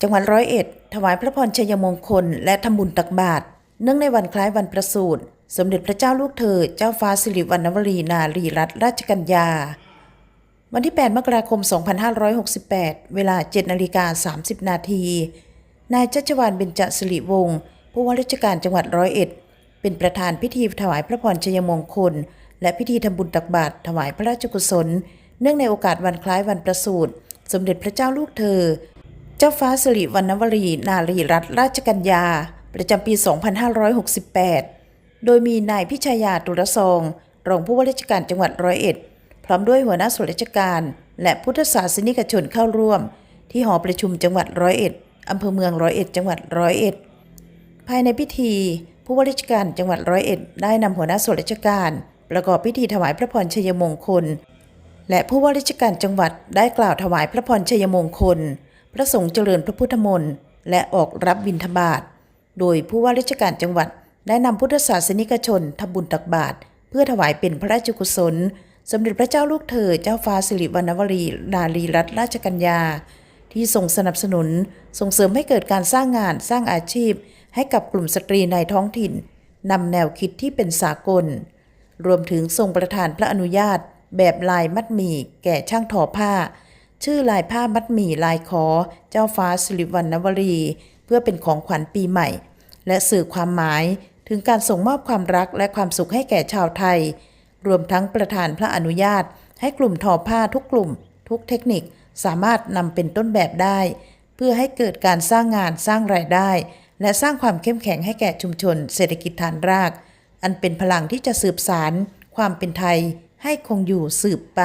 จังหวัดร้อยเอ็ด ถวายพระพรชัยมงคล และทำบุญตักบาตรเนื่องในวันคล้ายวันประสูติ สมเด็จพระเจ้าลูกเธอ เจ้าฟ้าสิริวัณณวรีนารีรัตนราชกัญญา วันที่ 8 มกราคม 2568 เวลา 7นาฬิกา30 นาที นายชัชวานเบญจสิริวงศ์ผู้ว่าราชการจังหวัดร้อยเอ็ด เป็นประธานพิธีถวายพระพรชัยมงคล และพิธีทำบุญตักบาตรถวายพระราชกุศล เนื่องในโอกาสวันคล้ายวันประสูติ สมเด็จพระเจ้าลูกเธอ เจ้าฟ้าสิริวัณณวรี นารีรัตนราชกัญญา ประจำปี 2568 โดยมีนายพิชายาตุรซองรองผู้ว่าราชการจังหวัดร้อยเอ็ด พร้อมด้วยหัวหน้าส่วนราชการ และพุทธศาสนิกชนเข้าร่วม ที่หอประชุมจังหวัดร้อยเอ็ดอำเภอเมืองร้อยเอ็ดจังหวัดร้อยเอ็ด ภายในพิธี ผู้ว่าราชการจังหวัดร้อยเอ็ดได้นำหัวหน้าส่วนราชการ ประกอบพิธีถวายพระพรชัยมงคล และผู้ว่าราชการจังหวัดได้กล่าวถวายพระพรชัยมงคล พระสงฆ์เจริญพระพุทธมนต์และออกรับบิณฑบาต โดยผู้ว่าราชการจังหวัดได้นำพุทธศาสนิกชนทำบุญตักบาตรเพื่อถวายเป็นพระราชกุศล สมเด็จพระเจ้าลูกเธอเจ้าฟ้าสิริวัณวรีนารีรัตนราชกัญญา ที่ส่งสนับสนุนส่งเสริมให้เกิดการสร้างงานสร้างอาชีพ ให้กับกลุ่มสตรีในท้องถิ่นนำแนวคิดที่เป็นสากล รวมถึงทรงประทานพระอนุญาต แบบลายมัดหมี่แก่ช่างทอผ้า ชื่อลายผ้ามัดหมี่ลายคอ เจ้าฟ้าสิริวัณณวรี เพื่อเป็นของขวัญปีใหม่ และสื่อความหมายถึงการส่งมอบความรักและความสุขให้แก่ชาวไทย รวมทั้งประทานพระอนุญาต ให้กลุ่มทอผ้าทุกกลุ่ม ทุกเทคนิคสามารถนำเป็นต้นแบบได้ เพื่อให้เกิดการสร้างงานสร้างรายได้ และสร้างความเข้มแข็งให้แก่ชุมชน เศรษฐกิจฐานราก อันเป็นพลังที่จะสืบสารความเป็นไทยให้คงอยู่สืบไป